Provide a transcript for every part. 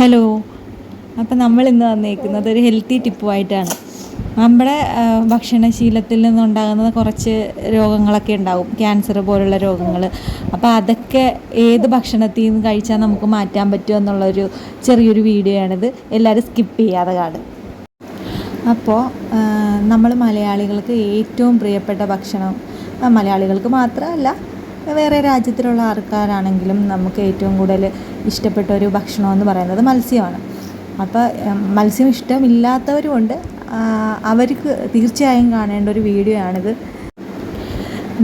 Hello. അപ്പം നമ്മൾ ഇന്ന് വന്നേക്കുന്നത് ഒരു ഹെൽത്തി ടിപ്പുമായിട്ടാണ് നമ്മുടെ ഭക്ഷണശീലത്തിൽ നിന്നുണ്ടാകുന്ന കുറച്ച് രോഗങ്ങളൊക്കെ ഉണ്ടാവും. ക്യാൻസർ പോലുള്ള രോഗങ്ങൾ അപ്പോൾ അതൊക്കെ ഏത് ഭക്ഷണത്തിൽ നിന്ന് കഴിച്ചാൽ നമുക്ക് മാറ്റാൻ പറ്റുമോ എന്നുള്ളൊരു ചെറിയൊരു വീഡിയോ ആണിത്. എല്ലാവരും സ്കിപ്പ് ചെയ്യാതെ കാണും അപ്പോൾ നമ്മൾ മലയാളികൾക്ക് ഏറ്റവും പ്രിയപ്പെട്ട ഭക്ഷണം മലയാളികൾക്ക് മാത്രമല്ല വേറെ രാജ്യത്തിലുള്ള ആൾക്കാരാണെങ്കിലും നമുക്ക് ഏറ്റവും കൂടുതൽ ഇഷ്ടപ്പെട്ട ഒരു ഭക്ഷണം എന്ന് പറയുന്നത് മത്സ്യമാണ്. അപ്പോൾ മത്സ്യം ഇഷ്ടമില്ലാത്തവരുമുണ്ട്. അവർക്ക് തീർച്ചയായും കാണേണ്ട ഒരു വീഡിയോ ആണിത്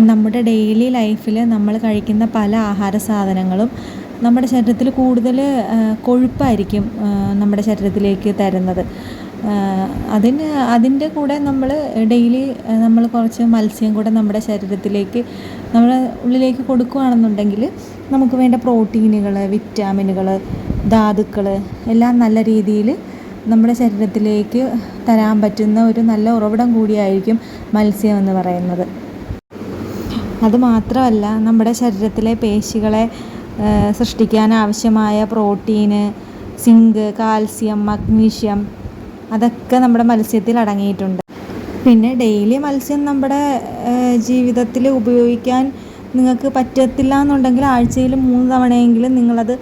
നമ്മുടെ ഡെയിലി ലൈഫിൽ നമ്മൾ കഴിക്കുന്ന പല ആഹാര സാധനങ്ങളും നമ്മുടെ ശരീരത്തിൽ കൂടുതൽ കൊഴുപ്പായിരിക്കും നമ്മുടെ ശരീരത്തിലേക്ക് തരുന്നത്. അതിന് അതിന്റെ കൂടെ നമ്മൾ ഡെയിലി നമ്മൾ കുറച്ച് മത്സ്യം കൂടെ നമ്മുടെ ശരീരത്തിലേക്ക് നമ്മുടെ ഉള്ളിലേക്ക് കൊടുക്കുകയാണെന്നുണ്ടെങ്കിൽ നമുക്ക് വേണ്ട പ്രോട്ടീനുകൾ വിറ്റാമിനുകൾ ധാതുക്കൾ എല്ലാം നല്ല രീതിയിൽ നമ്മുടെ ശരീരത്തിലേക്ക് തരാൻ പറ്റുന്ന ഒരു നല്ല ഉറവിടം കൂടിയായിരിക്കും മത്സ്യം എന്ന് പറയുന്നത്. അതുമാത്രമല്ല നമ്മുടെ ശരീരത്തിലെ പേശികളെ സൃഷ്ടിക്കാൻ ആവശ്യമായ പ്രോട്ടീന് സിങ്ക് കാൽസ്യം മഗ്നീഷ്യം അതൊക്കെ നമ്മുടെ മത്സ്യത്തിൽ അടങ്ങിയിട്ടുണ്ട്. പിന്നെ ഡെയിലി മത്സ്യം നമ്മുടെ ജീവിതത്തിൽ ഉപയോഗിക്കാൻ നിങ്ങൾക്ക് പറ്റത്തില്ല എന്നുണ്ടെങ്കിൽ ആഴ്ചയിൽ മൂന്ന് തവണയെങ്കിലും നിങ്ങളത്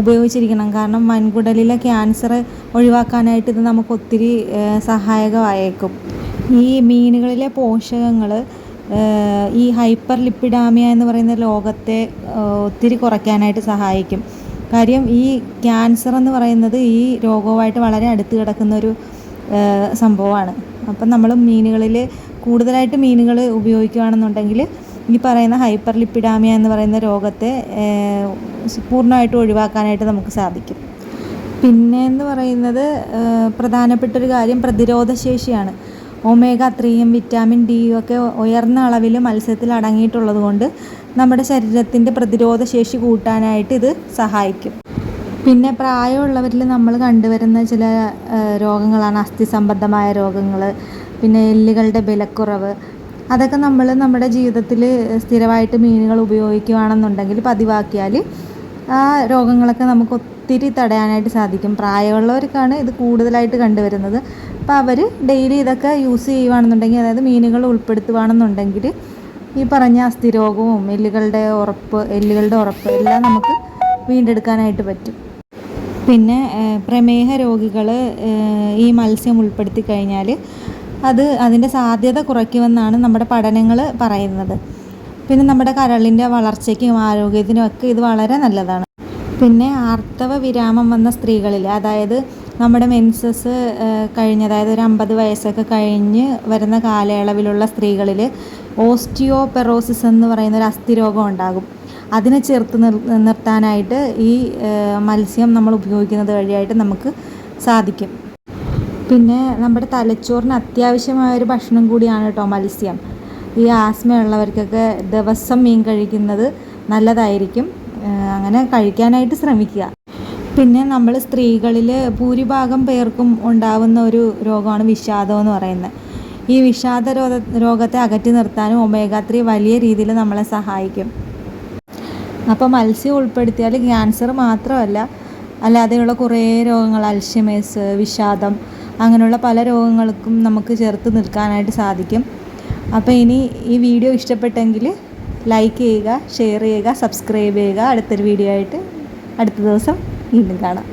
ഉപയോഗിച്ചിരിക്കണം. കാരണം വൻകുടലിലെ ക്യാൻസർ ഒഴിവാക്കാനായിട്ട് ഇത് നമുക്ക് ഒത്തിരി സഹായകമായേക്കും. ഈ മീനുകളിലെ പോഷകങ്ങൾ ഈ ഹൈപ്പർ ലിപ്പിഡാമിയ എന്ന് പറയുന്ന രോഗത്തെ ഒത്തിരി കുറയ്ക്കാനായിട്ട് സഹായിക്കും. കാര്യം ഈ ക്യാൻസർ എന്ന് പറയുന്നത് ഈ രോഗവുമായിട്ട് വളരെ അടുത്ത് കിടക്കുന്ന ഒരു സംഭവമാണ്. അപ്പം നമ്മൾ മീനുകളിൽ കൂടുതലായിട്ട് മീനുകൾ ഉപയോഗിക്കുകയാണെന്നുണ്ടെങ്കിൽ ഈ പറയുന്ന ഹൈപ്പർ ലിപ്പിഡാമിയ എന്ന് പറയുന്ന രോഗത്തെ പൂർണമായിട്ട് ഒഴിവാക്കാനായിട്ട് നമുക്ക് സാധിക്കും. പിന്നെ എന്ന് പറയുന്നത് പ്രധാനപ്പെട്ട ഒരു കാര്യം പ്രതിരോധശേഷിയാണ്. ഒമേഗ ത്രീയും വിറ്റാമിൻ ഡിയും ഒക്കെ ഉയർന്ന അളവിൽ മത്സ്യത്തിൽ അടങ്ങിയിട്ടുള്ളത് കൊണ്ട് നമ്മുടെ ശരീരത്തിന്റെ പ്രതിരോധ ശേഷി കൂട്ടാനായിട്ട് ഇത് സഹായിക്കും. പിന്നെ പ്രായമുള്ളവരിൽ നമ്മൾ കണ്ടുവരുന്ന ചില രോഗങ്ങളാണ് അസ്ഥി സംബന്ധമായ രോഗങ്ങൾ പിന്നെ എല്ലുകളുടെ ബലക്കുറവ്. അതൊക്കെ നമ്മൾ നമ്മുടെ ജീവിതത്തിൽ സ്ഥിരമായിട്ട് മീനുകൾ ഉപയോഗിക്കുകയാണെന്നുണ്ടെങ്കിൽ പതിവാക്കിയാൽ ആ രോഗങ്ങളൊക്കെ നമുക്ക് ഒത്തിരി തടയാനായിട്ട് സാധിക്കും. പ്രായമുള്ളവർക്കാണ് ഇത് കൂടുതലായിട്ട് കണ്ടുവരുന്നത്. അപ്പോൾ അവർ ഡെയിലി ഇതൊക്കെ യൂസ് ചെയ്യുകയാണെന്നുണ്ടെങ്കിൽ അതായത് മീനുകൾ ഉൾപ്പെടുത്തുകയാണെന്നുണ്ടെങ്കിൽ ഈ പറഞ്ഞ അസ്ഥിരോഗവും എല്ലുകളുടെ ഉറപ്പ് എല്ലുകളുടെ ഉറപ്പ് എല്ലാം നമുക്ക് വീണ്ടെടുക്കാനായിട്ട് പറ്റും. പിന്നെ പ്രമേഹ രോഗികൾ ഈ മത്സ്യം ഉൾപ്പെടുത്തി കഴിഞ്ഞാൽ അത് അതിന്റെ സാധ്യത കുറയ്ക്കുമെന്നാണ് നമ്മുടെ പഠനങ്ങൾ പറയുന്നത്. പിന്നെ നമ്മുടെ കരളിന്റെ വളർച്ചയ്ക്കും ആരോഗ്യത്തിനും ഒക്കെ ഇത് വളരെ നല്ലതാണ്. പിന്നെ ആർത്തവ വിരാമം വന്ന സ്ത്രീകളിൽ അതായത് നമ്മുടെ മെൻസസ് കഴിഞ്ഞ് അതായത് ഒരു അമ്പത് വയസ്സൊക്കെ കഴിഞ്ഞ് വരുന്ന കാലയളവിലുള്ള സ്ത്രീകളിൽ ഓസ്റ്റിയോപെറോസിസ് എന്ന് പറയുന്ന ഒരു അസ്ഥിരോഗം ഉണ്ടാകും. അതിനെ ചേർത്ത് നിർ നിർത്താനായിട്ട് ഈ മത്സ്യം നമ്മൾ ഉപയോഗിക്കുന്നത് വഴിയായിട്ട് നമുക്ക് സാധിക്കും. പിന്നെ നമ്മുടെ തലച്ചോറിന് അത്യാവശ്യമായ ഒരു ഭക്ഷണം കൂടിയാണ് കേട്ടോ മത്സ്യം. ഈ ആസ്മയുള്ളവർക്കൊക്കെ ദിവസം മീൻ കഴിക്കുന്നത് നല്ലതായിരിക്കും. അങ്ങനെ കഴിക്കാനായിട്ട് ശ്രമിക്കുക. പിന്നെ നമ്മൾ സ്ത്രീകളിൽ ഭൂരിഭാഗം പേർക്കും ഉണ്ടാവുന്ന ഒരു രോഗമാണ് വിഷാദം എന്ന് പറയുന്നത്. ഈ വിഷാദ രോഗ രോഗത്തെ അകറ്റി നിർത്താനും ഒമേഗ ത്രീ വലിയ രീതിയിൽ നമ്മളെ സഹായിക്കും. അപ്പോൾ മത്സ്യം ഉൾപ്പെടുത്തിയാൽ ക്യാൻസർ മാത്രമല്ല അല്ലാതെയുള്ള കുറേ രോഗങ്ങൾ അൽഷിമേഴ്സ് വിഷാദം അങ്ങനെയുള്ള പല രോഗങ്ങൾക്കും നമുക്ക് ചേർത്ത് നിൽക്കാനായിട്ട് സാധിക്കും. അപ്പോൾ ഇനി ഈ വീഡിയോ ഇഷ്ടപ്പെട്ടെങ്കിൽ ലൈക്ക് ചെയ്യുക ഷെയർ ചെയ്യുക സബ്സ്ക്രൈബ് ചെയ്യുക. അടുത്തൊരു വീഡിയോ ആയിട്ട് അടുത്ത ദിവസം വീണ്ടും കാണാം.